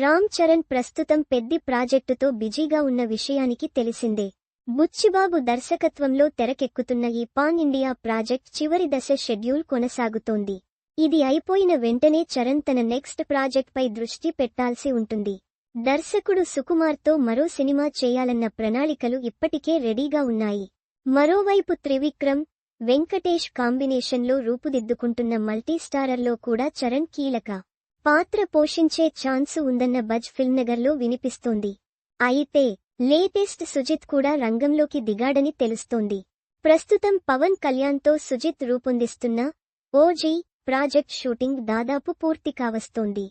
రామ్ చరణ్ ప్రస్తుతం పెద్ది ప్రాజెక్టుతో బిజీగా ఉన్న విషయానికి తెలిసిందే. బుచ్చిబాబు దర్శకత్వంలో తెరకెక్కుతున్న ఈ పాన్ ఇండియా ప్రాజెక్ట్ చివరి దశ షెడ్యూల్ కొనసాగుతోంది. ఇది అయిపోయిన వెంటనే చరణ్ తన నెక్స్ట్ ప్రాజెక్ట్పై దృష్టి పెట్టాల్సి ఉంటుంది. దర్శకుడు సుకుమార్తో మరో సినిమా చేయాలన్న ప్రణాళికలు ఇప్పటికే రెడీగా ఉన్నాయి. మరోవైపు త్రివిక్రమ్ వెంకటేష్ కాంబినేషన్లో రూపుదిద్దుకుంటున్న మల్టీస్టారర్లో కూడా చరణ్ కీలక పాత్ర పోషించే ఛాన్సు ఉందన్న బజ్ ఫిల్మ్నగర్లో వినిపిస్తోంది. అయితే లేటెస్ట్ సుజిత్ కూడా రంగంలోకి దిగాడని తెలుస్తోంది. ప్రస్తుతం పవన్ కళ్యాణ్తో సుజిత్ రూపొందిస్తున్న ఓజీ ప్రాజెక్ట్ షూటింగ్ దాదాపు పూర్తి కావస్తోంది.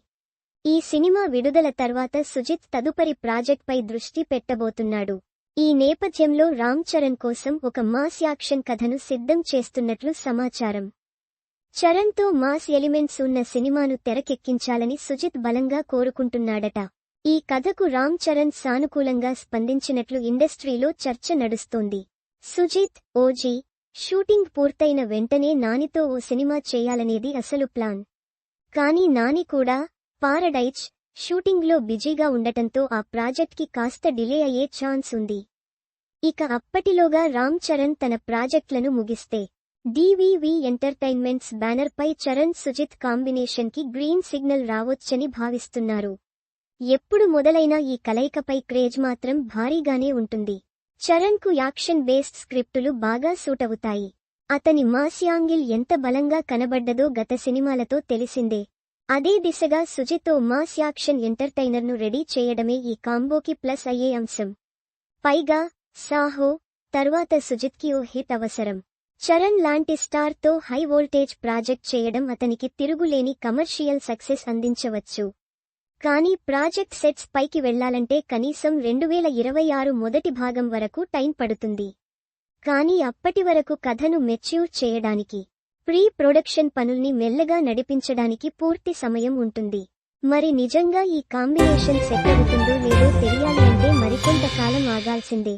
ఈ సినిమా విడుదల తర్వాత సుజిత్ తదుపరి ప్రాజెక్ట్పై దృష్టి పెట్టబోతున్నాడు. ఈ నేపథ్యంలో రామ్ చరణ్ కోసం ఒక మాస్ యాక్షన్ కథను సిద్ధం చేస్తున్నట్లు సమాచారం. చరణ్తో మాస్ ఎలిమెంట్స్ ఉన్న సినిమాను తెరకెక్కించాలని సుజిత్ బలంగా కోరుకుంటున్నాడట. ఈ కథకు రామ్ చరణ్ సానుకూలంగా స్పందించినట్లు ఇండస్ట్రీలో చర్చ నడుస్తోంది. సుజిత్ ఓజీ షూటింగ్ పూర్తయిన వెంటనే నానితో ఓ సినిమా చేయాలనేది అసలు ప్లాన్. కానీ నాని కూడా పారడైజ్ షూటింగ్లో బిజీగా ఉండటంతో ఆ ప్రాజెక్ట్కి కాస్త డిలే అయ్యే ఛాన్స్ ఉంది. ఇక అప్పటిలోగా రామ్ చరణ్ తన ప్రాజెక్టులను ముగిస్తే డివివి ఎంటర్టైన్మెంట్స్ బ్యానర్పై చరణ్ సుజిత్ కాంబినేషన్కి గ్రీన్ సిగ్నల్ రావొచ్చని భావిస్తున్నారు. ఎప్పుడు మొదలైన ఈ కలయికపై క్రేజ్ మాత్రం భారీగానే ఉంటుంది. చరణ్కు యాక్షన్ బేస్డ్ స్క్రిప్టులు బాగా సూటవుతాయి. అతని మాస్యాంగిల్ ఎంత బలంగా కనబడ్డదో గత సినిమాలతో తెలిసిందే. అదే దిశగా సుజిత్తో మాస్ యాక్షన్ ఎంటర్టైనర్ను రెడీ చేయడమే ఈ కాంబోకి ప్లస్ అయ్యే అంశం. పైగా సాహో తర్వాత సుజిత్కి ఓ హిట్ అవసరం. చరణ్ లాంటి స్టార్తో హై వోల్టేజ్ ప్రాజెక్ట్ చేయడం అతనికి తిరుగులేని కమర్షియల్ సక్సెస్ అందించవచ్చు. కానీ ప్రాజెక్ట్ సెట్స్ పైకి వెళ్ళాలంటే కనీసం రెండు వేల ఇరవై ఆరు మొదటి భాగం వరకు టైం పడుతుంది. కానీ అప్పటి వరకు కథను మెచ్యూర్ చేయడానికి ప్రీ ప్రొడక్షన్ పనుల్ని మెల్లగా నడిపించడానికి పూర్తి సమయం ఉంటుంది. మరి నిజంగా ఈ కాంబినేషన్ సెట్ అవుతుందో లేదో తెలియాలి అంటే మరికొంత కాలం ఆగాల్సిందే.